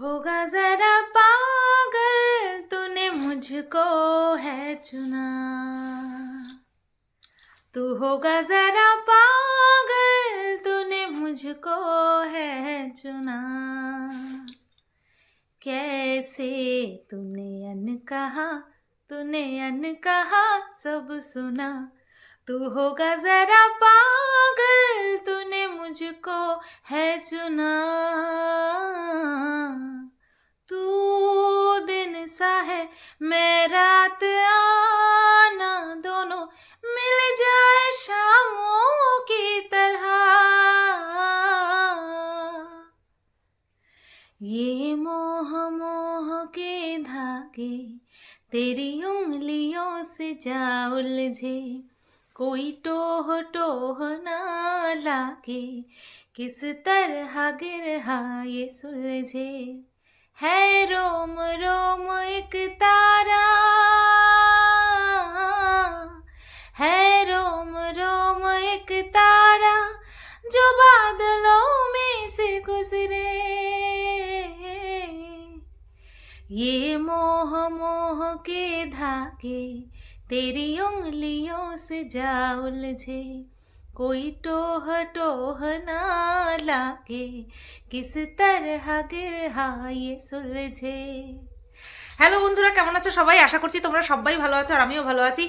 होगा जरा पागल, तूने मुझको है चुना। तू होगा जरा पागल, तूने मुझको है चुना। कैसे तूने अन कहा, तूने अन कहा, सब सुना। तू होगा जरा पागल, तूने मुझको है चुना। तू दिन सा है, मैं रात आना। दोनों मिल जाए शामों की तरह। ये मोह मोह के धागे, तेरी उंगलियों से जा उलझे। कोई टोह टोह ना लागे, किस तरह गिरहा ये सुलझे। है रोम रोम एक तारा। है रोम रोम एक तारा जो बादलों में से गुजरे। ये मोह मोह के धागे तेरी उंगलियों से जा उलझे कोई टोह टोह ना लागे किस तरह गिरहा ये सुलझे হ্যালো বন্ধুরা কেমন আছো সবাই আশা করছি তোমরা সবাই ভালো আছো আর আমিও ভালো আছি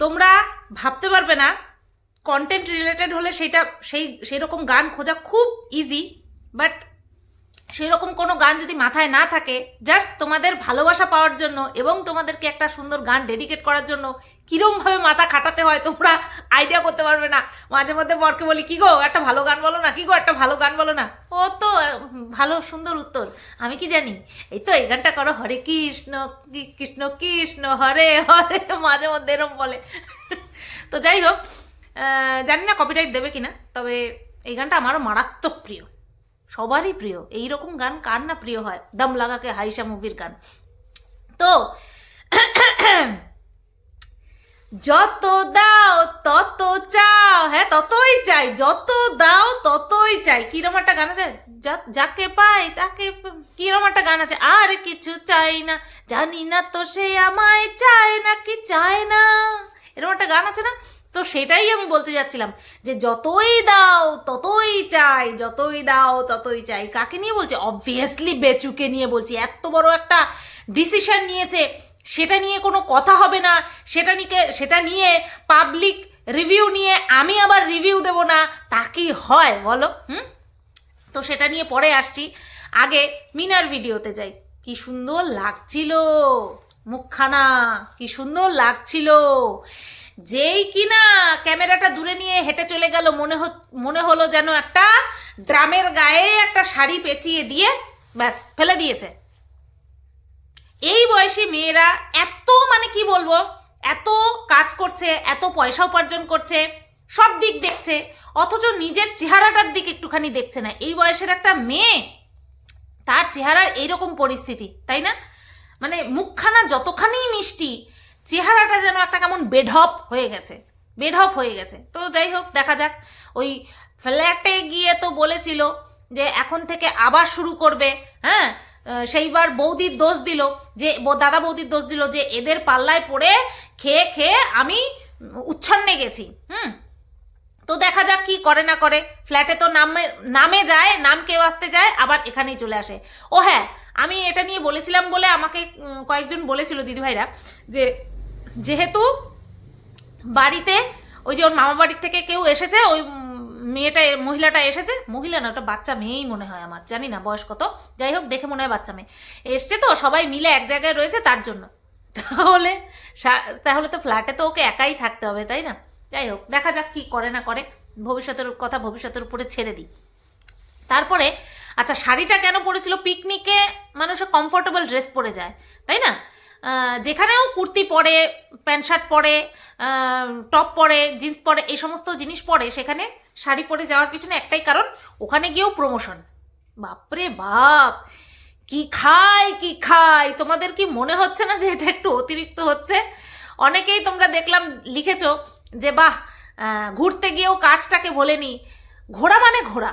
তোমরা ভাবতে পারবে না কন্টেন্ট রিলেটেড হলে সেটা সেই সেই রকম গান খোঁজা খুব ইজি বাট সেরকম কোনো গান যদি মাথায় না থাকে জাস্ট তোমাদের ভালোবাসা পাওয়ার জন্য এবং তোমাদেরকে একটা সুন্দর গান ডেডিকেট করার জন্য কীরমভাবে মাথা খাটাতে হয় তোমরা আইডিয়া করতে পারবে না। মাঝে মধ্যে বরকে বলি, কি গো, একটা ভালো গান বলো না? কি গো, একটা ভালো গান বলো না? ও তো, ভালো, সুন্দর উত্তর। আমি কি জানি? এই তো এই গানটা করো, হরে কৃষ্ণ কৃষ্ণ কৃষ্ণ, হরে হরে। মাঝে মধ্যে এরম বলে। তো যাই হোক জানি না কপিরাইট দেবে কিনা, তবে এই গানটা আমারও মারাত্মক প্রিয়। সবারই প্রিয়। এই রকম গান কার না প্রিয় হয়? দম লাগাকে হাইসা মুভির গান। তো, যত দাও তত চাও। হ্যাঁ ততই চাই। যত দাও ততই চাই। কিরম একটা গান আছে? যাকে পাই তাকে কিরম একটা গান আছে? আর কিছু চাই না। জানি না তো সে আমায় চায় না কি চায় না। এরকম একটা গান আছে না? তো সেটাই আমি বলতে যাচ্ছিলাম যে যতই দাও, ততই চাই, যতই দাও, ততই চাই। কাকে নিয়ে বলছি? অবভিয়াসলি বেচুকে নিয়ে বলছি। এত বড় একটা ডিসিশন নিয়েছে। সেটা নিয়ে কোনো কথা হবে না। সেটা নিয়ে সেটা নিয়ে পাবলিক রিভিউ নিয়ে আমি আবার রিভিউ দেব না। তা কি হয় বলো? হুম? তো সেটা নিয়ে পরে আসছি। আগে মিনার ভিডিওতে যাই। কি সুন্দর লাগছিল। মুখখানা, কি সুন্দর লাগছিল। যেই কিনা ক্যামেরাটা দূরে নিয়ে হেঁটে চলে গেল, মনে মনে হলো যেন একটা ড্রামের গায়ে একটা শাড়ি পেঁচিয়ে দিয়ে ব্যাস, ফেলে দিয়েছে। এই বয়সী মেয়েরা এত মানে কি বলব, এত কাজ করছে, এত পয়সা উপার্জন করছে, সব দিক দেখছে, অথচ নিজের চেহারাটার দিক একটুখানি দেখছে না। এই বয়সের একটা মেয়ে, তার চেহারার এইরকম পরিস্থিতি, তাই না? মানে মুখখানা যতখানি মিষ্টি চেহারাটা যেন একটা কেমন বেঢপ হয়ে গেছে, বেঢপ হয়ে গেছে। তো যাই হোক, দেখা যাক। ওই ফ্ল্যাটে গিয়ে তো বলেছিল যে এখন থেকে আবার শুরু করবে হ্যাঁ? সেইবার বৌদির দোষ দিল যে দাদা বৌদির দোষ দিল যে, এদের পাল্লায় পড়ে খেয়ে খেয়ে আমি উচ্ছন্নে গেছি, হুম? তো দেখা যাক কি করে না করে। ফ্ল্যাটে তো নামে নামে যায়, নাম কেউ আসতে যায়, আবার এখানেই চলে আসে। ও হ্যাঁ আমি এটা নিয়ে বলেছিলাম বলে আমাকে কয়েকজন বলেছিল দিদিভাইরা যে যেহেতু বাড়িতে ওই যে ওর মামা বাড়ির থেকে কেউ এসেছে, ওই মেয়েটা, মহিলাটা এসেছে। মহিলা না, ওটা বাচ্চা মেয়েই মনে হয় আমার, জানি না বয়স কত। যাই হোক, দেখে মনে হয় বাচ্চা মেয়ে। এসছে তো, সবাই মিলে এক জায়গায় রয়েছে তার জন্য। তাহলে তাহলে তো ফ্ল্যাটে তো ওকে একাই থাকতে হবে, তাই না? যাই হোক, দেখা যাক কি করে না করে। ভবিষ্যতের কথা ভবিষ্যতের উপরে ছেড়ে দিই। তারপরে আচ্ছা শাড়িটা কেন পরেছিল? পিকনিকে মানুষের কমফোর্টেবল ড্রেস পরে যায়, তাই না? যেখানেও কুর্তি পরে, প্যান্ট শার্ট পরে টপ পরে, জিন্স পরে, এই সমস্ত জিনিস পরে, সেখানে শাড়ি পরে যাওয়ার পিছনে একটাই কারণ, ওখানে গিয়েও প্রমোশন বাপরে বাপ! কি খায় কি খায় তোমাদের কি মনে হচ্ছে না যে এটা একটু অতিরিক্ত হচ্ছে? অনেকেই তোমরা দেখলাম লিখেছো যে, বাহ ঘুরতে গিয়েও কাজটাকে বলেনি ঘোরা মানে ঘোরা।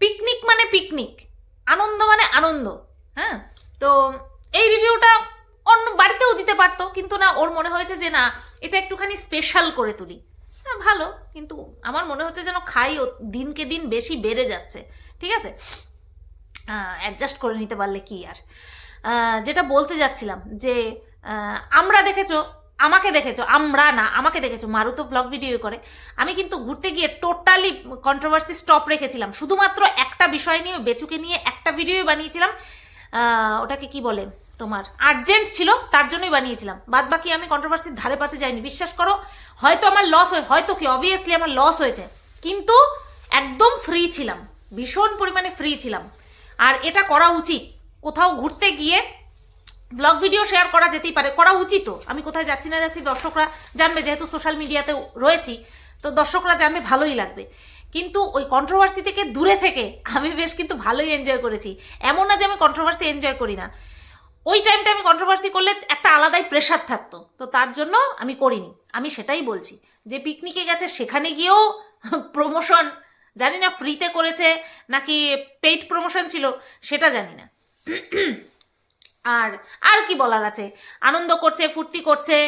পিকনিক মানে পিকনিক। আনন্দ মানে আনন্দ। হ্যাঁ? তো এই রিভিউটা অন্য বাড়িতেও দিতে পারতো, কিন্তু না, ওর মনে হয়েছে যে না, এটা একটুখানি স্পেশাল করে তুলি। হ্যাঁ ভালো, কিন্তু আমার মনে হচ্ছে যেন খাই, ও দিনকে দিন বেশি বেড়ে যাচ্ছে, ঠিক আছে? অ্যাডজাস্ট করে নিতে পারলে কি আর? যেটা বলতে যাচ্ছিলাম যে আমরা দেখেছ, আমাকে দেখেছ, আমরা না, আমাকে দেখেছ মারু তো ব্লগ ভিডিও করে। আমি কিন্তু ঘুরতে গিয়ে টোটালি কন্ট্রোভার্সি স্টপ রেখেছিলাম। শুধুমাত্র একটা বিষয় নিয়ে, বেচুকে নিয়ে একটা ভিডিও বানিয়েছিলাম ওটাকে কি বলে? তোমার আর্জেন্ট ছিল, তার জন্যই বানিয়েছিলাম। বাদ বাকি আমি কন্ট্রোভার্সির ধারে পাশে যাইনি, বিশ্বাস করো, হয়তো আমার লস হয় হয়তো কি অবভিয়াসলি আমার লস হয়েছে। কিন্তু একদম ফ্রি ছিলাম, ভীষণ পরিমাণে ফ্রি ছিলাম। আর এটা করা উচিত। কোথাও ঘুরতে গিয়ে ব্লগ ভিডিও শেয়ার করা যেতেই পারে, করা উচিতও আমি কোথায় যাচ্ছি না যাচ্ছি, দর্শকরা জানবে, যেহেতু সোশ্যাল মিডিয়াতে রয়েছি, তো দর্শকরা জানবে, ভালোই লাগবে। কিন্তু ওই কন্ট্রোভার্সি থেকে দূরে থেকে আমি বেশ কিন্তু ভালোই এনজয় করেছি। এমন না যে আমি কন্ট্রোভার্সি এনজয় করি না। ওই টাইমটা আমি কন্ট্রোভার্সি করলে একটা আলাদাই প্রেশার থাকতো। তো তার জন্য আমি করিনি। আমি সেটাই বলছি যে পিকনিকে গেছে, সেখানে গিয়েও প্রমোশন জানি না ফ্রিতে করেছে নাকি পেইড প্রমোশন ছিল, সেটা জানি না। আর আর কি বলার আছে? আনন্দ করছে, ফুর্তি করছে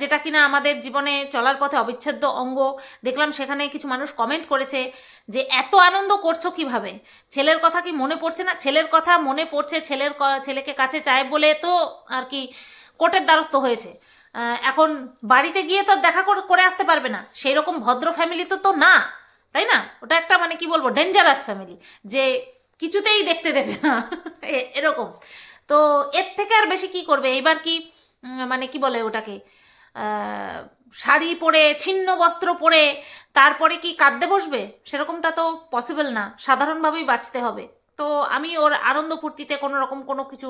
যেটা কিনা আমাদের জীবনে চলার পথে অবিচ্ছেদ্য অঙ্গ। দেখলাম সেখানে কিছু মানুষ কমেন্ট করেছে যে এত আনন্দ করছ কীভাবে? ছেলের কথা কি মনে পড়ছে না? ছেলের কথা মনে পড়ছে ছেলের ছেলেকে কাছে চায় বলে তো আর কি কোর্টের দ্বারস্থ হয়েছে। এখন বাড়িতে গিয়ে তো দেখা কর- আসতে পারবে না। সেই রকম ভদ্র ফ্যামিলি তো তো না, তাই না? ওটা একটা মানে কি বলব ডেঞ্জারাস ফ্যামিলি যে কিছুতেই দেখতে দেবে না। এরকম। তো এর থেকে আর বেশি কি করবে? এইবার কি মানে কি বলে ওটাকে? শাড়ি পরে, ছিন্ন বস্ত্র পরে, তারপরে কি কাঁদতে বসবে? সেরকমটা তো পসিবল না। সাধারণভাবেই বাঁচতে হবে। তো আমি ওর আনন্দ ফুর্তিতে কোনো রকম কোনো কিছু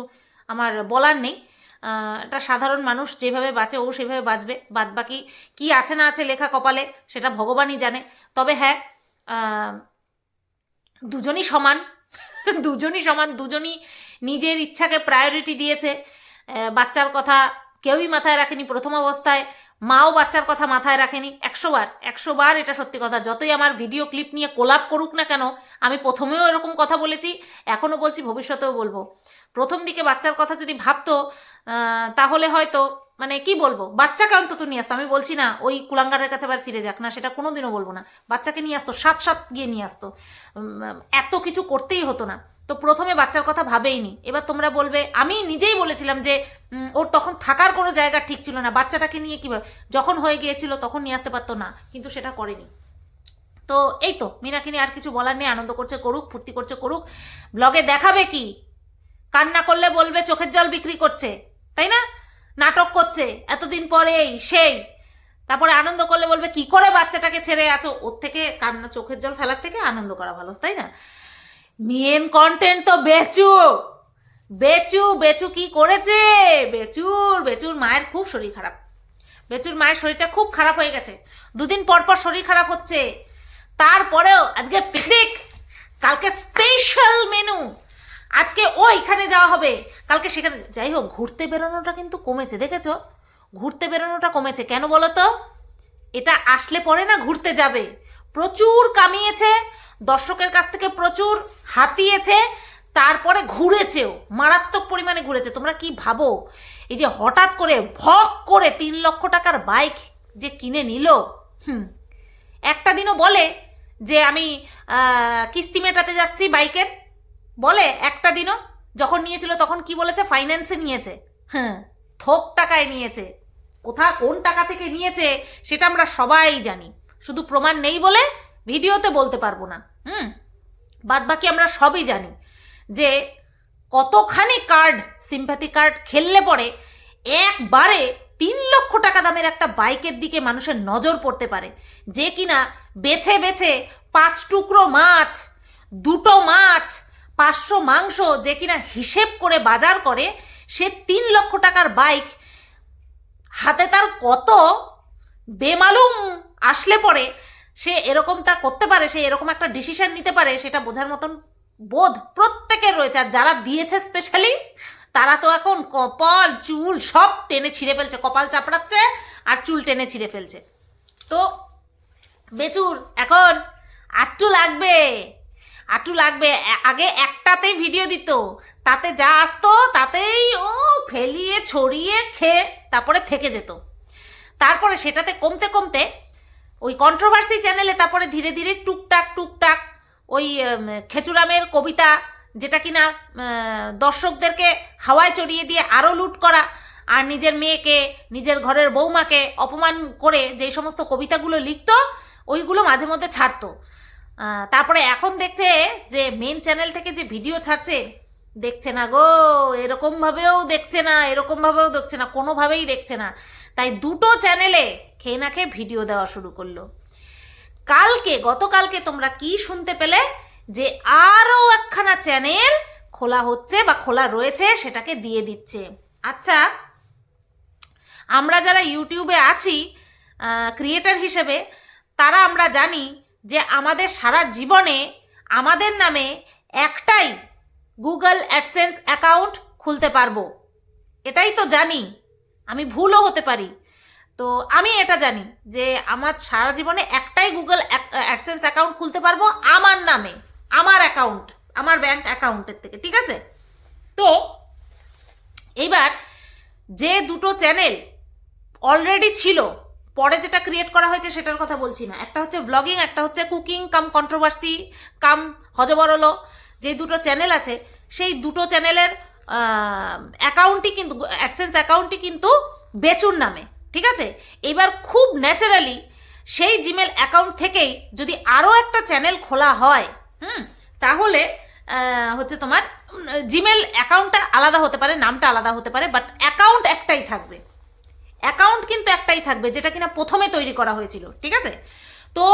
আমার বলার নেই। একটা সাধারণ মানুষ যেভাবে বাঁচে, ও সেভাবে বাঁচবে। বাদ বাকি কী আছে না আছে লেখা কপালে, সেটা ভগবানই জানে। তবে হ্যাঁ দুজনই সমান। দুজনই সমান, দুজনই নিজের ইচ্ছাকে প্রায়োরিটি দিয়েছে। বাচ্চার কথা কেউই মাথায় রাখেনি প্রথম অবস্থায়। মাও বাচ্চার কথা মাথায় রাখেনি। একশো বার একশো বার এটা সত্যি কথা। যতই আমার ভিডিও ক্লিপ নিয়ে কোলাপ করুক না কেন, আমি প্রথমেও এরকম কথা বলেছি এখনও বলছি ভবিষ্যতেও বলব। প্রথম দিকে বাচ্চার কথা যদি ভাবতো তাহলে হয়তো মানে কি বলব? বাচ্চাকে অন্তত নিয়ে আসতো। আমি বলছি না, ওই কুলাঙ্গারের কাছে আবার ফিরে যাক। না, সেটা কোনোদিনও বলব না। বাচ্চাকে নিয়ে আসতো, সাত সাত গিয়ে নিয়ে আসতো। এত কিছু করতেই হতো না। তো প্রথমে বাচ্চার কথা ভাবেইনি। এবার তোমরা বলবে, আমি নিজেই বলেছিলাম যে ওর তখন থাকার কোনো জায়গা ঠিক ছিল না। বাচ্চাটাকে নিয়ে কীভাবে যখন হয়ে গিয়েছিল তখন নিয়ে আসতে পারতো না, কিন্তু সেটা করেনি। তো এই তো মিনাকিনি আর কিছু বলার নেই। আনন্দ করছে, করুক, ফুর্তি করছে, করুক। ব্লগে দেখাবে কি? কান্না করলে বলবে, চোখের জল বিক্রি করছে। তাই না? নাটক করছে, এতদিন পরে এই সেই। তারপরে আনন্দ করলে বলবে, কি করে বাচ্চাটাকে ছেড়ে আছো? ওর থেকে কান্না, চোখের জল ফেলার থেকে আনন্দ করা ভালো, তাই না? মেন কন্টেন্ট তো বেচু। বেচু বেচু কি করেছে? বেচুর বেচুর মায়ের খুব শরীর খারাপ। বেচুর মায়ের শরীরটা খুব খারাপ হয়ে গেছে। দুদিন পর পর শরীর খারাপ হচ্ছে। তারপরেও আজকে পিকনিক কালকে স্পেশাল মেনু আজকে ওইখানে যাওয়া হবে। কালকে সেখানে যাই হোক, ঘুরতে বেরোনোটা কিন্তু কমেছে, দেখেছ? ঘুরতে বেরোনোটা কমেছে। কেন বলো তো? এটা আসলে পরে না ঘুরতে যাবে। প্রচুর কামিয়েছে, দর্শকের কাছ থেকে প্রচুর হাতিয়েছে, তারপরে ঘুরেছেও, মারাত্মক পরিমাণে ঘুরেছে। তোমরা কি ভাবো? এই যে হঠাৎ করে ভক করে তিন লক্ষ টাকার বাইক যে কিনে নিল, হুম, একটা দিনও বলে যে আমি কিস্তি মেটাতে যাচ্ছি বাইকের। বলে, একটা দিনও? যখন নিয়েছিল তখন কি বলেছে? ফাইন্যান্সে নিয়েছে। হ্যাঁ থোক টাকায় নিয়েছে। কোথা, কোন টাকা থেকে নিয়েছে, সেটা আমরা সবাই জানি। শুধু প্রমাণ নেই বলে ভিডিওতে বলতে পারব না। হুম বাদ বাকি আমরা সবই জানি যে কতখানি কার্ড সিম্প্যাথি কার্ড খেললে পরে একবারে তিন লক্ষ টাকা দামের একটা বাইকের দিকে মানুষের নজর পড়তে পারে। যে কিনা বেছে বেছে পাঁচ টুকরো মাছ, দুটো মাছ পাঁচশো মাংস যে কিনা হিসেব করে বাজার করে, সে তিন লক্ষ টাকার বাইক, হাতে তার কত বেমালুম আসলে পরে সে এরকমটা করতে পারে, সে এরকম একটা ডিসিশন নিতে পারে, সেটা বোঝার মতন বোধ প্রত্যেকের রয়েছে। আর যারা দিয়েছে স্পেশালি তারা তো এখন কপাল, চুল সব টেনে ছিঁড়ে ফেলছে, কপাল চাপড়াচ্ছে আর চুল টেনে ছিঁড়ে ফেলছে। তো বেচুর, এখন আটটু লাগবে। আটু লাগবে। আগে একটাতেই ভিডিও দিত। তাতে যা আসতো, তাতেই ও ফেলিয়ে, ছড়িয়ে খেয়ে তারপরে থেকে যেত। তারপরে সেটাতে কমতে কমতে ওই কন্ট্রোভার্সি চ্যানেলে তারপরে ধীরে ধীরে টুকটাক টুকটাক ওই খেচুরামের কবিতা যেটা কিনা দর্শকদেরকে হাওয়ায় চড়িয়ে দিয়ে আরও লুট করা আর নিজের মেয়েকে, নিজের ঘরের বৌমাকে অপমান করে যেই সমস্ত কবিতাগুলো লিখতো, ওইগুলো মাঝে মধ্যে ছাড়তো। তারপরে এখন দেখছে যে মেন চ্যানেল থেকে যে ভিডিও ছাড়ছে, দেখছে না গো এরকমভাবেও দেখছে না এরকমভাবেও দেখছে না, কোনোভাবেই দেখছে না। তাই দুটো চ্যানেলে খেয়ে না খেয়ে ভিডিও দেওয়া শুরু করল। কালকে, গতকালকে তোমরা কি শুনতে পেলে? যে আরও একখানা চ্যানেল খোলা হচ্ছে বা খোলা রয়েছে, সেটাকে দিয়ে দিচ্ছে। আচ্ছা আমরা যারা ইউটিউবে আছি ক্রিয়েটার হিসেবে, তারা আমরা জানি যে আমাদের সারা জীবনে আমাদের নামে একটাই গুগল অ্যাডসেন্স অ্যাকাউন্ট খুলতে পারব। এটাই তো জানি। আমি ভুলও হতে পারি। তো আমি এটা জানি যে আমার সারা জীবনে একটাই গুগল অ্যাডসেন্স অ্যাকাউন্ট খুলতে পারব আমার নামে, আমার অ্যাকাউন্ট, আমার ব্যাংক অ্যাকাউন্টের থেকে, ঠিক আছে? তো এইবার যে দুটো চ্যানেল অলরেডি ছিল পরে যেটা ক্রিয়েট করা হয়েছে সেটার কথা বলছি না। একটা হচ্ছে ব্লগিং একটা হচ্ছে কুকিং কাম কন্ট্রোভার্সি কাম হজবরল। যে দুটো চ্যানেল আছে, সেই দুটো চ্যানেলের অ্যাকাউন্টই কিন্তু অ্যাডসেন্স অ্যাকাউন্টই কিন্তু বেচুর নামে, ঠিক আছে? এবার খুব ন্যাচারালি সেই জিমেল অ্যাকাউন্ট থেকেই যদি আরও একটা চ্যানেল খোলা হয়, হুম, তাহলে হচ্ছে তোমার জিমেল অ্যাকাউন্টটা আলাদা হতে পারে, নামটা আলাদা হতে পারে বাট অ্যাকাউন্ট একটাই থাকবে। অ্যাকাউন্ট কিন্তু একটাই থাকবে, যেটা কিনা প্রথমে তৈরি করা হয়েছিল, ঠিক আছে? তো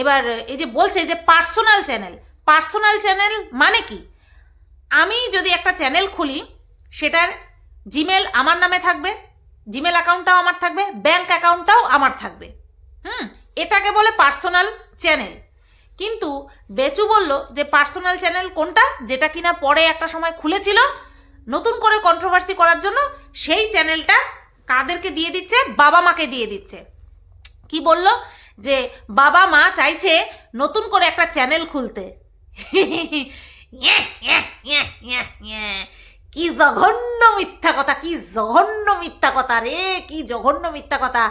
এবার এই যে বলছে যে পার্সোনাল চ্যানেল পার্সোনাল চ্যানেল মানে কি? আমি যদি একটা চ্যানেল খুলি, সেটার জিমেল আমার নামে থাকবে, জিমেল অ্যাকাউন্টটাও আমার থাকবে, ব্যাংক অ্যাকাউন্টটাও আমার থাকবে। হুম? এটাকে বলে পার্সোনাল চ্যানেল। কিন্তু বেচু বলল যে পার্সোনাল চ্যানেল কোনটা? যেটা কিনা পরে একটা সময় খুলেছিল নতুন করে কন্ট্রোভার্সি করার জন্য সেই চ্যানেলটা কাদেরকে দিয়ে দিচ্ছে? বাবা মাকে দিয়ে দিচ্ছে। কি বলল? যে বাবা মা চাইছে নতুন করে একটা চ্যানেল খুলতে। কি জঘন্য মিথ্যা কথা, কি জঘন্য মিথ্যা কথা রে, কি জঘন্য মিথ্যা কথা।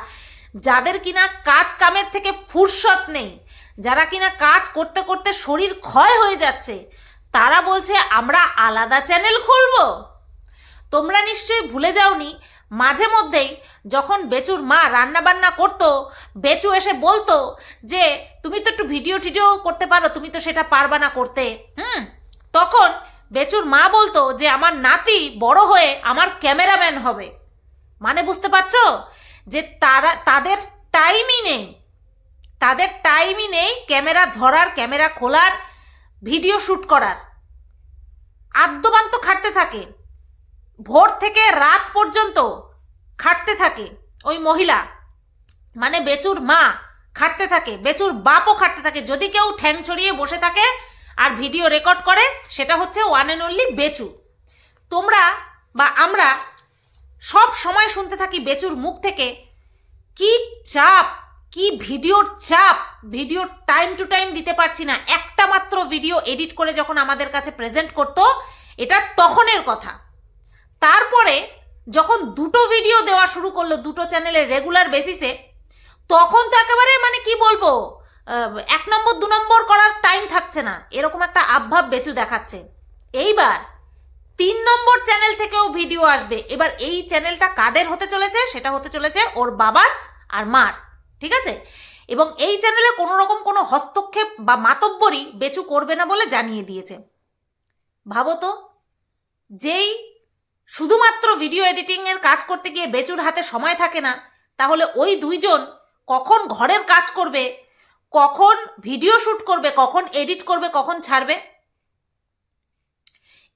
যাদের কিনা কাজ কামের থেকে ফুরসত নেই, যারা কিনা কাজ করতে করতে শরীর ক্ষয় হয়ে যাচ্ছে তারা বলছে, আমরা আলাদা চ্যানেল খুলব। তোমরা নিশ্চয়ই ভুলে যাওনি, মাঝে মধ্যেই যখন বেচুর মা রান্না বান্না করতো, বেচু এসে বলতো যে, তুমি তো একটু ভিডিও টিডিও করতে পারো, তুমি তো সেটা পারবা না করতে। হুম, তখন বেচুর মা বলতো যে, আমার নাতি বড় হয়ে আমার ক্যামেরাম্যান হবে। মানে বুঝতে পারছ? যে তারা, তাদের টাইমই নেই। তাদের টাইমই নেই ক্যামেরা ধরার, ক্যামেরা খোলার ভিডিও শ্যুট করার। আদ্যবান্ত খাটতে থাকে। ভোর থেকে রাত পর্যন্ত খাটতে থাকে ওই মহিলা। মানে বেচুর মা খাটতে থাকে, বেচুর বাপও খাটতে থাকে। যদি কেউ ঠ্যাং ছড়িয়ে বসে থাকে আর ভিডিও রেকর্ড করে, সেটা হচ্ছে ওয়ান অ্যান্ড অনলি বেচু। তোমরা বা আমরা সব সময় শুনতে থাকি বেচুর মুখ থেকে, কি চাপ কি ভিডিওর চাপ? ভিডিও টাইম টু টাইম দিতে পারছি না। একটা মাত্র ভিডিও এডিট করে যখন আমাদের কাছে প্রেজেন্ট করতো, এটা তখনের কথা। তারপরে যখন দুটো ভিডিও দেওয়া শুরু করল, দুটো চ্যানেলে রেগুলার বেসিসে তখন তো একেবারে মানে কি বলব এক নম্বর, দু নম্বর করার টাইম থাকছে না। এরকম একটা আবভাব বেচু দেখাচ্ছে। এইবার তিন নম্বর চ্যানেল থেকেও ভিডিও আসবে। এবার এই চ্যানেলটা কাদের হতে চলেছে? সেটা হতে চলেছে ওর বাবার আর মার। ঠিক আছে? এবং এই চ্যানেলে কোনো রকম কোনো হস্তক্ষেপ বা মাতব্বরি বেচু করবে না বলে জানিয়ে দিয়েছে। ভাবো তো, যেই শুধুমাত্র ভিডিও এডিটিংয়ের কাজ করতে গিয়ে বেচুর হাতে সময় থাকে না, তাহলে ওই দুইজন কখন ঘরের কাজ করবে, কখন ভিডিও শ্যুট করবে, কখন এডিট করবে, কখন ছাড়বে?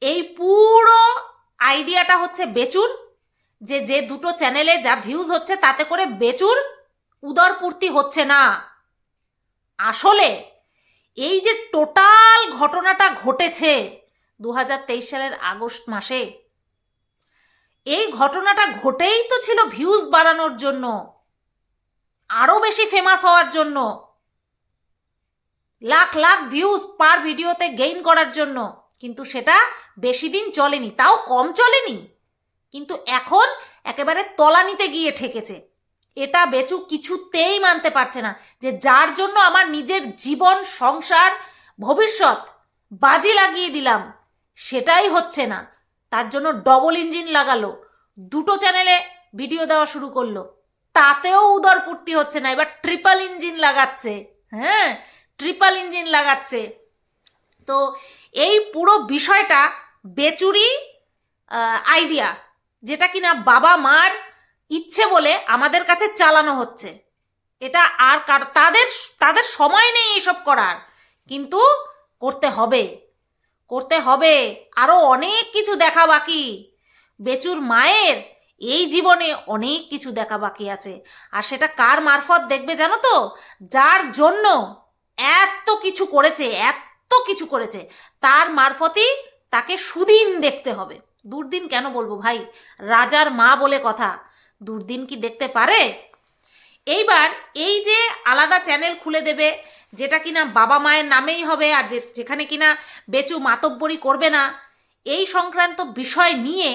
এই পুরো আইডিয়াটা হচ্ছে বেচুর, যে যে দুটো চ্যানেলে যা ভিউজ হচ্ছে তাতে করে বেচুর উদরপূর্তি হচ্ছে না। আসলে এই যে টোটাল ঘটনাটা ঘটেছে দু হাজার তেইশ সালের আগস্ট মাসে, এই ঘটনাটা ঘটেই তো ছিল ভিউজ বাড়ানোর জন্য, আরও বেশি ফেমাস হওয়ার জন্য, লাখ লাখ ভিউজ পার ভিডিওতে গেইন করার জন্য, কিন্তু সেটা বেশি দিন চলেনি, তাও কম চলেনি, কিন্তু এখন একেবারে তলানিতে গিয়ে ঠেকেছে। এটা বেচু কিছুতেই মানতে পারছে না যে যার জন্য আমার নিজের জীবন, সংসার, ভবিষ্যৎ বাজি লাগিয়ে দিলাম, সেটাই হচ্ছে না। তার জন্য ডবল ইঞ্জিন লাগালো, দুটো চ্যানেলে ভিডিও দেওয়া শুরু করল। তাতেও উদরপূর্তি হচ্ছে না, এবার ট্রিপল ইঞ্জিন লাগাচ্ছে। হ্যাঁ ট্রিপল ইঞ্জিন লাগাচ্ছে। তো এই পুরো বিষয়টা বেচুরি আইডিয়া যেটা কিনা বাবা মার ইচ্ছে বলে আমাদের কাছে চালানো হচ্ছে। এটা আর কার, তাদের তাদের সময় নেই এসব করার। কিন্তু করতে হবে। করতে হবে। আরও অনেক কিছু দেখা বাকি। বেচুর মায়ের এই জীবনে অনেক কিছু দেখা বাকি আছে। আর সেটা কার মারফত দেখবে জানো তো? যার জন্য এত কিছু করেছে, এত কিছু করেছে, তার মারফতই তাকে সুদিন দেখতে হবে। দুর্দিন কেন বলব ভাই? রাজার মা বলে কথা। দুর্দিন কি দেখতে পারে? এইবার এই যে আলাদা চ্যানেল খুলে দেবে, যেটা কিনা বাবা মায়ের নামেই হবে আর যে যেখানে কিনা বেচু মাতব্বরি করবে না, এই সংক্রান্ত বিষয় নিয়ে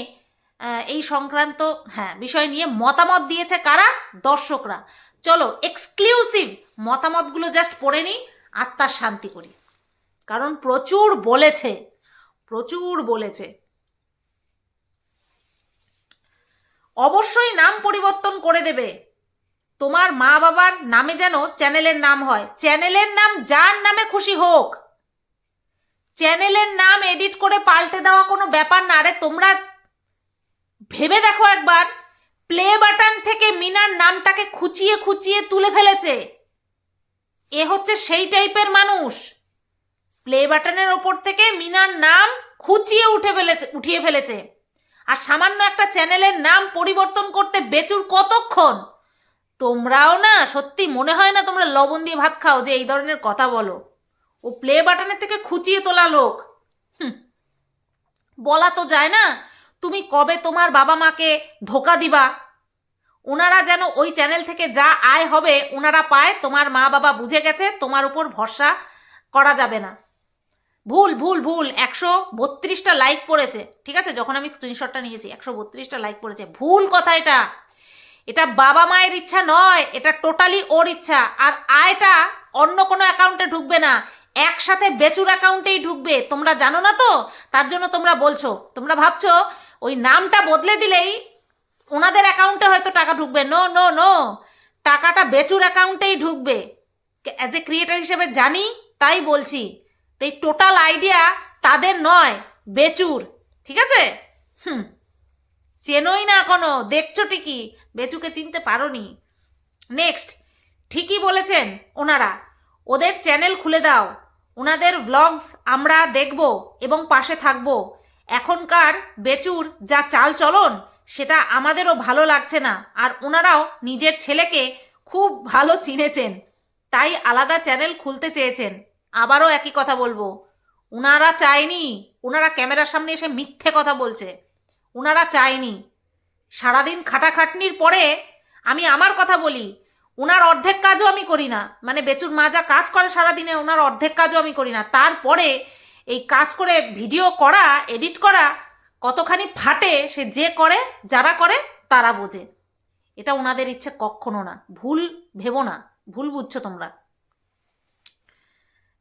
এই সংক্রান্ত হ্যাঁ বিষয় নিয়ে মতামত দিয়েছে কারা? দর্শকরা। চলো এক্সক্লুসিভ মতামতগুলো জাস্ট পড়ে নিই, আত্মার শান্তি করি। কারণ প্রচুর বলেছে প্রচুর বলেছে। অবশ্যই নাম পরিবর্তন করে দেবে। তোমার মা বাবার নামে যেন চ্যানেলের নাম হয়। চ্যানেলের নাম যার নামে খুশি হোক। চ্যানেলের নাম এডিট করে পাল্টে দেওয়া কোনো ব্যাপার না। আরে তোমরা ভেবে দেখো একবার, প্লে বাটন থেকে মিনার নামটাকে খুচিয়ে খুচিয়ে তুলে ফেলেছে। এ হচ্ছে সেই টাইপের মানুষ। প্লে বাটনের ওপর থেকে মিনার নাম খুচিয়ে উঠে ফেলেছে, উঠিয়ে ফেলেছে। আর সামান্য একটা চ্যানেলের নাম পরিবর্তন করতে বেচুর কতক্ষণ? তোমরাও না সত্যি মনে হয় না তোমরা লবণ দিয়ে ভাত খাও যে এই ধরনের কথা বলো। ও প্লে বাটনের থেকে খুচিয়ে তোলা লোক। বলা তো যায় না, তুমি কবে তোমার বাবা মাকে ধোকা দিবা? ওনারা যেন ওই চ্যানেল থেকে যা আয় হবে, ওনারা পায়, তোমার মা বাবা বুঝে গেছে, তোমার উপর ভরসা করা যাবে না। ভুল ভুল ভুল, একশো বত্রিশটা লাইক পড়েছে, ঠিক আছে? যখন আমি স্ক্রিনশটটা নিয়েছি, একশো বত্রিশটা লাইক পড়েছে। ভুল কথা এটা। এটা বাবা মায়ের ইচ্ছা নয়, এটা টোটালি ওর ইচ্ছা। আর আয়টা অন্য কোনো অ্যাকাউন্টে ঢুকবে না। একসাথে বেচুর অ্যাকাউন্টেই ঢুকবে। তোমরা জানো না তো? তার জন্য তোমরা বলছো। তোমরা ভাবছ, ওই নামটা বদলে দিলেই ওনাদের অ্যাকাউন্টে হয়তো টাকা ঢুকবে। নো নো নো টাকাটা বেচুর অ্যাকাউন্টেই ঢুকবে। অ্যাজ এ ক্রিয়েটার হিসেবে জানি, তাই বলছি। তো এই টোটাল আইডিয়া তাদের নয়, বেচুর, ঠিক আছে? হুম, চেনোই না এখনও, দেখছ ঠিকই, বেচুকে চিনতে পারোনি। নেক্সট ঠিকই বলেছেন ওনারা, ওদের চ্যানেল খুলে দাও, ওনাদের ভ্লগস আমরা দেখব এবং পাশে থাকব। এখনকার বেচুর যা চাল চলন, সেটা আমাদেরও ভালো লাগছে না, আর ওনারাও নিজের ছেলেকে খুব ভালো চিনেছেন, তাই আলাদা চ্যানেল খুলতে চেয়েছেন। আবারও একই কথা বলব। ওনারা চায়নি ওনারা ক্যামেরার সামনে এসে মিথ্যে কথা বলছে। ওনারা চায়নি। সারাদিন খাটাখাটনির পরে আমি আমার কথা বলি ওনার অর্ধেক কাজও আমি করি না। মানে বেচুর মা যা কাজ করে সারাদিনে ওনার অর্ধেক কাজও আমি করি না। তারপরে এই কাজ করে ভিডিও করা, এডিট করা, কতখানি ফাটে সে যে করে, যারা করে, তারা বোঝে। এটা ওনাদের ইচ্ছে কখনো না। ভুল ভেবো না। ভুল বুঝছ তোমরা।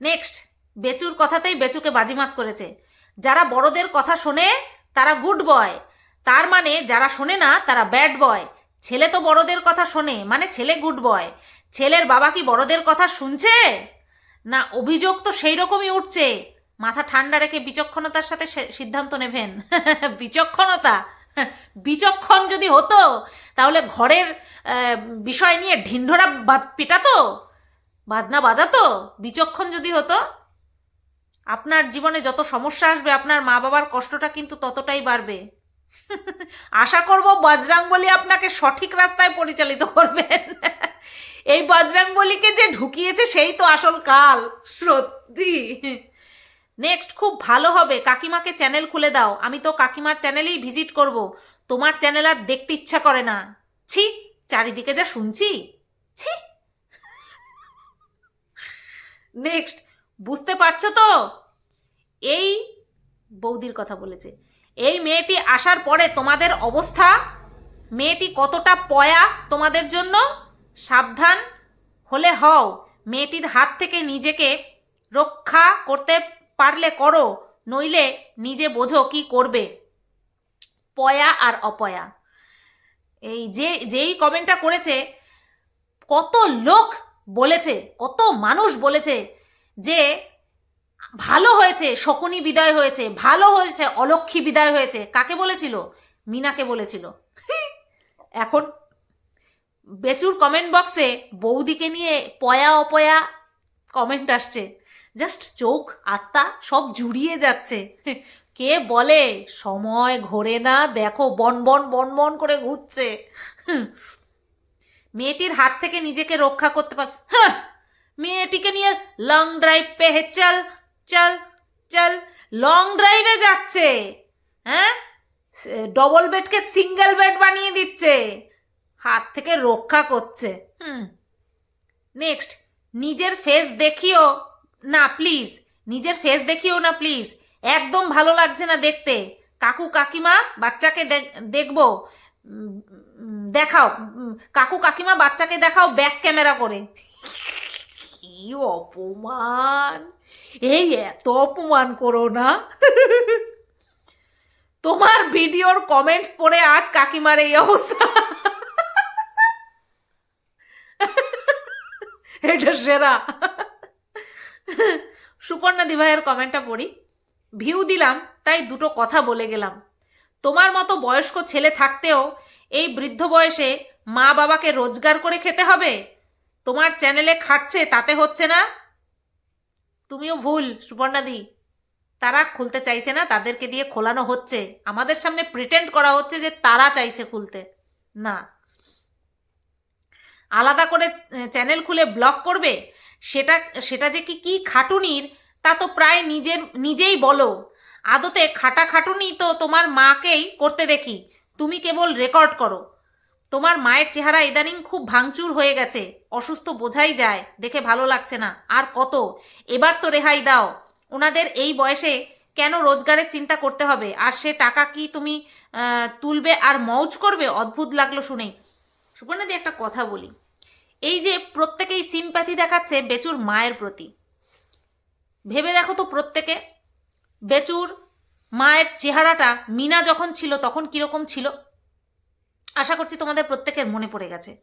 নেক্সট বেচুর কথাতেই বেচুকে বাজিমাত করেছে। যারা বড়দের কথা শোনে, তারা গুড বয় তার মানে যারা শোনে না, তারা ব্যাড বয় ছেলে তো বড়দের কথা শোনে মানে ছেলে গুড বয় ছেলের বাবা কি বড়দের কথা শুনছে? না, অভিযোগ তো সেই রকমই উঠছে। মাথা ঠান্ডা রেখে বিচক্ষণতার সাথে সিদ্ধান্ত নেবেন। বিচক্ষণতা? বিচক্ষণ যদি হতো, তাহলে ঘরের বিষয় নিয়ে ঢিন্ডোরা পিটাতো? বাজনা বাজাতো? বিচক্ষণ যদি হতো? আপনার জীবনে যত সমস্যা আসবে, আপনার মা বাবার কষ্টটা কিন্তু ততটাই বাড়বে। আশা করব বজরাং বলি আপনাকে সঠিক রাস্তায় পরিচালিত করবেন এই বজরাং বলিকে যে ঢুকিয়েছে, সেই তো আসল কাল, সত্যি। নেক্সট খুব ভালো হবে। কাকিমাকে চ্যানেল খুলে দাও। আমি তো কাকিমার চ্যানেলেই ভিজিট করব। তোমার চ্যানেল আর দেখতে ইচ্ছা করে না। ছি, চারিদিকে যা শুনছি। ছি নেক্সট বুঝতে পারছ তো? এই বৌদির কথা বলেছে। এই মেয়েটি আসার পরে তোমাদের অবস্থা? মেয়েটি কতটা পয়া তোমাদের জন্য? সাবধান হলে হও। মেয়েটির হাত থেকে নিজেকে রক্ষা করতে পারলে করো, নইলে নিজে বোঝো কি করবে। পয়া আর অপয়া। এই যে, যেই কমেন্টটা করেছে, কত লোক বলেছে, কত মানুষ বলেছে যে ভালো হয়েছে, শকুনি বিদায় হয়েছে, ভালো হয়েছে অলক্ষী বিদায় হয়েছে। কাকে বলেছিল? মিনাকে বলেছিল। এখন বেচুর কমেন্ট বক্সে বৌদিকে নিয়ে পয়া অপয়া কমেন্ট আসছে। জাস্ট চোখ, আত্মা সব জুড়িয়ে যাচ্ছে। কে বলে? সময় ঘোরে না, দেখো বন বন বন বন করে ঘুরছে। মেয়েটির হাত থেকে নিজেকে রক্ষা করতে পার হ্যাঁ মেয়েটিকে নিয়ে লং ড্রাইভ পে হে, চল চল চল লং ড্রাইভে যাচ্ছে। হ্যাঁ? ডবল বেডকে সিঙ্গেল বেড বানিয়ে দিচ্ছে। হাত থেকে রক্ষা করছে। হুম। নেক্সট নিজের ফেস দেখিও না প্লিজ নিজের ফেস দেখিও না প্লিজ একদম ভালো লাগছে না দেখতে। কাকু কাকিমা বাচ্চাকে দেখ- দেখব। দেখাও। কাকু কাকিমা বাচ্চাকে দেখাও ব্যাক ক্যামেরা করে। কি অপমান? এই এত অপমান করো না। তোমার ভিডিওর কমেন্টস পড়ে আজ কাকিমার এই অবস্থা। এটা সেরা। সুপর্ণা দিভাইয়ের কমেন্টটা পড়ি। ভিউ দিলাম, তাই দুটো কথা বলে গেলাম। তোমার মতো বয়স্ক ছেলে থাকতেও এই বৃদ্ধ বয়সে মা বাবাকে রোজগার করে খেতে হবে? তোমার চ্যানেলে খাটছে, তাতে হচ্ছে না? তুমিও ভুল সুপর্ণাদি তারা খুলতে চাইছে না, তাদেরকে দিয়ে খোলানো হচ্ছে। আমাদের সামনে প্রিটেন্ড করা হচ্ছে যে তারা চাইছে খুলতে। না। আলাদা করে চ্যানেল খুলে ব্লগ করবে? সেটা সেটা যে কি কি খাটুনির, তা তো প্রায় নিজের, নিজেই বলো। আদতে খাটা খাটুনি তো তোমার মাকেই করতে দেখি। তুমি কেবল রেকর্ড করো। তোমার মায়ের চেহারা ইদানিং খুব ভাঙচুর হয়ে গেছে। অসুস্থ বোঝাই যায়, দেখে ভালো লাগছে না। আর কত? এবার তো রেহাই দাও। ওনাদের এই বয়সে কেন রোজগারের চিন্তা করতে হবে? আর সে টাকা কি তুমি তুলবে আর মৌজ করবে? অদ্ভুত লাগল শুনেই সুপর্ণাদি একটা কথা বলি। এই যে প্রত্যেকেই সিম্প্যাথি দেখাচ্ছে বেচুর মায়ের প্রতি। ভেবে দেখো তো প্রত্যেকে। বেচুর, মায়ের চেহারাটা মিনা যখন ছিল তখন কীরকম ছিল? আশা করছি তোমাদের প্রত্যেকের মনে পড়ে গেছে।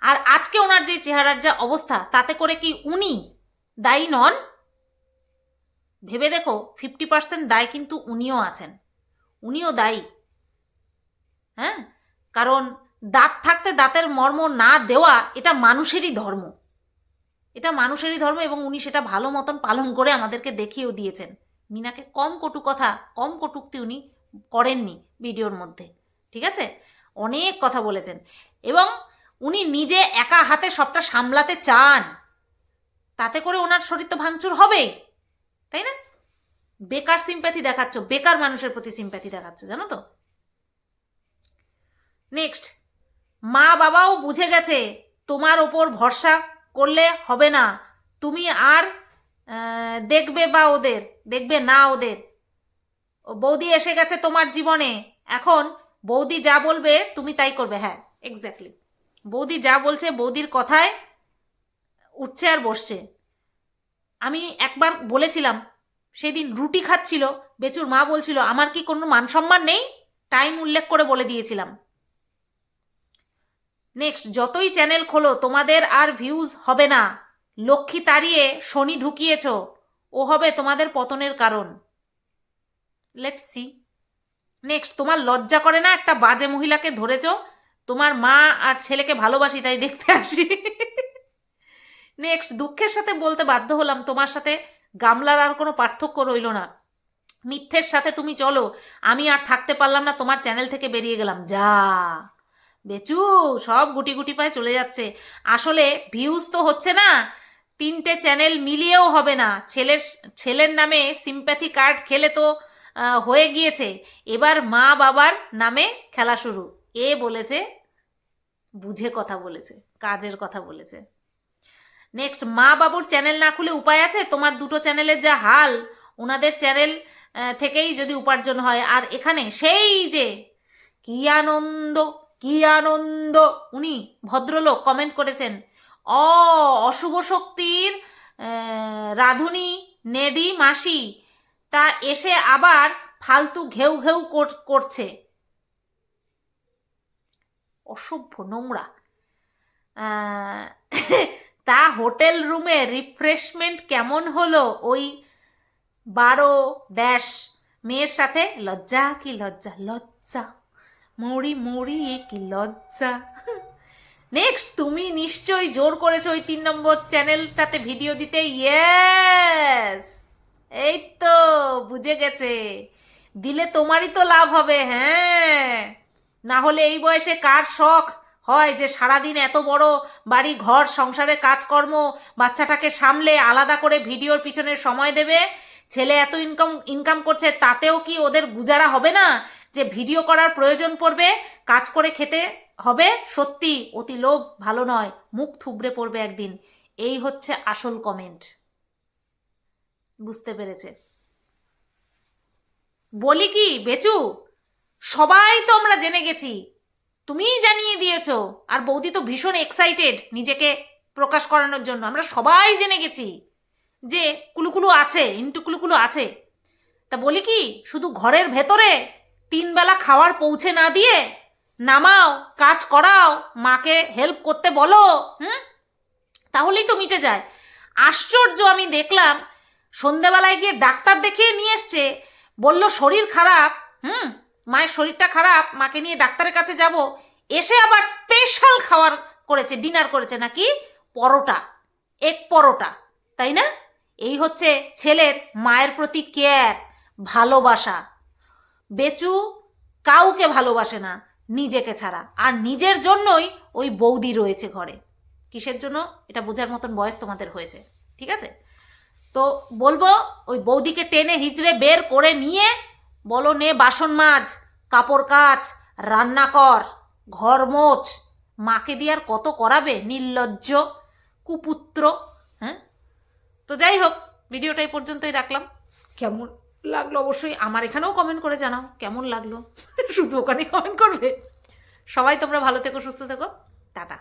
আর আজকে ওনার যে চেহারার যা অবস্থা, তাতে করে কি উনি দায়ী নন? ভেবে দেখো ফিফটি পার্সেন্ট দায় কিন্তু উনিও আছেন। উনিও দায়ী। হ্যাঁ? কারণ দাঁত থাকতে দাঁতের মর্ম না দেওয়া এটা মানুষেরই ধর্ম। এটা মানুষেরই ধর্ম এবং উনি সেটা ভালো মতন পালন করে আমাদেরকে দেখিয়েও দিয়েছেন। মিনাকে কম কটু কথা, কম কটুক্তি উনি করেননি ভিডিওর মধ্যে, ঠিক আছে? অনেক কথা বলেছেন। এবং উনি নিজে একা হাতে সবটা সামলাতে চান, তাতে করে ওনার শরীর তো ভাঙচুর হবেই, তাই না? বেকার সিম্প্যাথি দেখাচ্ছ, বেকার মানুষের প্রতি সিম্প্যাথি দেখাচ্ছ, জানো তো? নেক্সট মা বাবাও বুঝে গেছে, তোমার ওপর ভরসা করলে হবে না, তুমি আর দেখবে বা ওদের, দেখবে না ওদের। বৌদি এসে গেছে তোমার জীবনে। এখন বৌদি যা বলবে তুমি তাই করবে হ্যাঁ এক্স্যাক্টলি বৌদি যা বলছে বৌদির কথায় উঠছে আর বসছে। আমি একবার বলেছিলাম, সেদিন রুটি খাচ্ছিল, বেচুর মা বলছিল, আমার কি কোনো মান সম্মান নেই? টাইম উল্লেখ করে বলে দিয়েছিলাম। নেক্সট যতই চ্যানেল খোলো, তোমাদের আর ভিউজ হবে না। লক্ষ্মী তাড়িয়ে শনি ঢুকিয়েছ, ও হবে তোমাদের পতনের কারণ। লেটস সি নেক্সট তোমার লজ্জা করে না একটা বাজে মহিলাকে ধরেছ? তোমার মা আর ছেলেকে ভালোবাসি, তাই দেখতে আসি। নেক্সট দুঃখের সাথে বলতে বাধ্য হলাম, তোমার সাথে গামলার আর কোনো পার্থক্য রইল না। মিথ্যের সাথে তুমি চলো, আমি আর থাকতে পারলাম না, তোমার চ্যানেল থেকে বেরিয়ে গেলাম। যা। বেচু, সব গুটি গুটি পায়ে চলে যাচ্ছে। আসলে ভিউজ তো হচ্ছে না তিনটে চ্যানেল মিলিয়েও হবে না। ছেলের ছেলের নামে সিম্প্যাথি কার্ড খেলে তো হয়ে গিয়েছে। এবার মা বাবার নামে খেলা শুরু। এ বলেছে, বুঝে কথা বলেছে, কাজের কথা বলেছে। নেক্সট মা বাবুর চ্যানেল না খুলে উপায় আছে? তোমার দুটো চ্যানেলের যা হাল, ওনাদের চ্যানেল থেকেই যদি উপার্জন হয়। আর এখানে সেই যে, কি আনন্দ কি আনন্দ, উনি ভদ্রলোক কমেন্ট করেছেন। অ, অশুভ শক্তির রাধুনি, নেডি, মাসি। তা এসে আবার ফালতু ঘেউ ঘেউ কর- করছে। অসভ্য নোংরা। তা হোটেল রুমে রিফ্রেশমেন্ট কেমন হলো? ওই বারো ড্যাশ। মেয়ের সাথে লজ্জা কি লজ্জা? লজ্জা। মরি মরি কি লজ্জা। নেক্সট তুমি নিশ্চয়ই জোর করেছ ওই তিন নম্বর চ্যানেলটাতে ভিডিও দিতে। ইয়েস এই তো, বুঝে গেছে। দিলে তোমারই তো লাভ হবে হ্যাঁ। না হলে এই বয়সে কার শখ হয় যে সারাদিন এত বড় বাড়ি, ঘর সংসারের কাজকর্ম, বাচ্চাটাকে সামলে আলাদা করে ভিডিওর পিছনে সময় দেবে? ছেলে এত ইনকাম ইনকাম করছে, তাতেও কি ওদের গুজারা হবে না যে ভিডিও করার প্রয়োজন পড়বে, কাজ করে খেতে? হবে? সত্যি, অতি লোভ, ভালো নয়, মুখ থুবড়ে পড়বে একদিন। এই হচ্ছে আসল কমেন্ট বুঝতে পেরেছে। বলি কি, বেচু? সবাই তো আমরা জেনে গেছি। তুমিই জানিয়ে দিয়েছ। আর বৌদি তো ভীষণ এক্সাইটেড নিজেকে প্রকাশ করানোর জন্য। আমরা সবাই জেনে গেছি যে কুলুকুলু আছে, ইন্টু কুলুকুলু আছে। তা বলি কি, শুধু ঘরের ভেতরে তিনবেলা খাওয়ার পৌঁছে না দিয়ে নামাও, কাজ করাও, মাকে হেল্প করতে বলো, হুম? তাহলেই তো মিটে যায়। আশ্চর্য আমি দেখলাম, সন্ধেবেলায় গিয়ে ডাক্তার দেখিয়ে নিয়ে এসছে, বলল, শরীর খারাপ, হুম? মায়ের শরীরটা খারাপ, মাকে নিয়ে ডাক্তারের কাছে যাব। এসে আবার স্পেশাল খাওয়ার করেছে ডিনার করেছে নাকি? পরোটা এক পরোটা, তাই না? এই হচ্ছে ছেলের মায়ের প্রতি কেয়ার ভালোবাসা। বেচু কাউকে ভালোবাসে না। নিজেকে ছাড়া। আর নিজের জন্যই ওই বৌদি রয়েছে ঘরে। কিসের জন্য? এটা বোঝার মতন বয়স তোমাদের হয়েছে। ঠিক আছে? তো বলব, ওই বৌদিকে টেনে হিচড়ে বের করে নিয়ে বলো নে বাসন মাজ, কাপড় কাচ, রান্না কর, ঘর মোচ। মাকে দিয়ে আর কত করাবে? নির্লজ্জ, কুপুত্র হ্যাঁ? তো যাই হোক, ভিডিওটা এই পর্যন্তই রাখলাম। কেমন? লাগল অবশ্যই। আমার এখানেও কমেন্ট করে জানাও, কেমন লাগল? শুধু ওখানে কমেন্ট করবে। সবাই তোমরা ভালো থেকো, সুস্থ থেকো। টাটা।